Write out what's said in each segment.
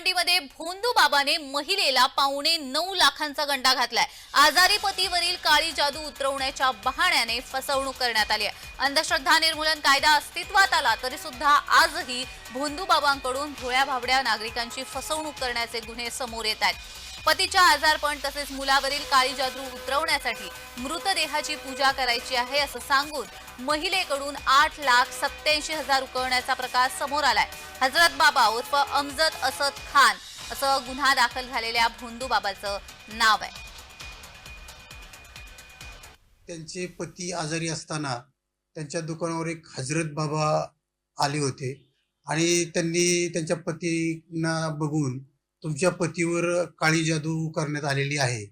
भिवंडीमध्ये भोंदू बाबाने महिलेला पावणे नऊ लाखांचा गंडा घातलाय. आजारी पतीवरील काळी जादू उतरवण्याच्या बहाण्याने फसवणूक करण्यात आली आहे. अंधश्रद्धा निर्मूलन कायदा अस्तित्वात आला तरी सुद्धा आजही भोंदू बाबांकडून भोळ्या भाबड्या नागरिकांची फसवणूक करण्याचे गुन्हे समोर येत आहेत. पतीच्या आजारपण तसेच मुलावरील काळी जादू उतरवण्यासाठी मृतदेहाची पूजा करायची आहे असं सांगून महिलेकडून आठ लाख सत्याऐंशी हजार उकळण्याचा प्रकार समोर आलाय. हजरत बाबा उर्फ अमजद असद खान असं गुन्हा दाखल झालेल्या भोंदू बाबाचं नाव आहे. त्यांचे पती आजारी असताना त्यांच्या दुकानावर एक हजरत बाबा आले होते आणि त्यांनी त्यांच्या पतींना बघून तुमच्या पतीवर काळी जादू करण्यात आलेली आहे.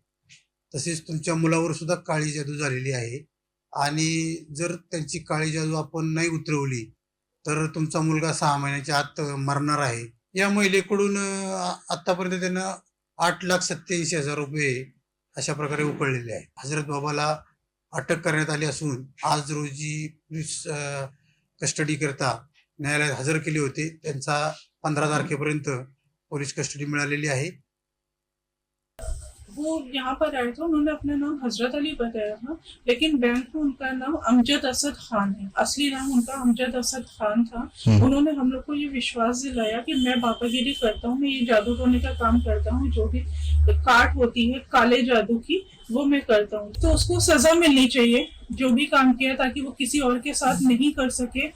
तसेच तुमच्या मुलावर सुद्धा काळी जादू झालेली आहे. आणि जर त्यांची काळी जादू आपण नाही उतरवली तर तुमचा मुलगा सहा महिन्याच्या आत मरणार आहे. या महिलेकडून आतापर्यंत त्यानं आठ लाख सत्याऐंशी हजार रुपये अशा प्रकारे उकळलेले आहे हजरत बाबाला अटक करण्यात आली असून आज रोजी पोलीस कस्टडी करता न्यायालयात हजर केले होते. त्यांचा पंधरा तारखेपर्यंत पोलीस कस्टडी मिळालेली आहे. वो यहाँ पर आए थे उन्होंने अपना नाम हज़रत अली बताया था लेकिन बैंक में उनका नाम अमजद असद खान है। असली नाम उनका अमजद असद खान था। उन्होंने हम लोग को ये विश्वास दिलाया कि मैं बाबागिरी करता हूँ मैं ये जादू टोने का काम करता हूँ जो भी काट होती है काले जादू की वो मैं करता हूँ। तो उसको सजा मिलनी चाहिए जो भी काम किया ताकि वो किसी और के साथ नहीं कर सके।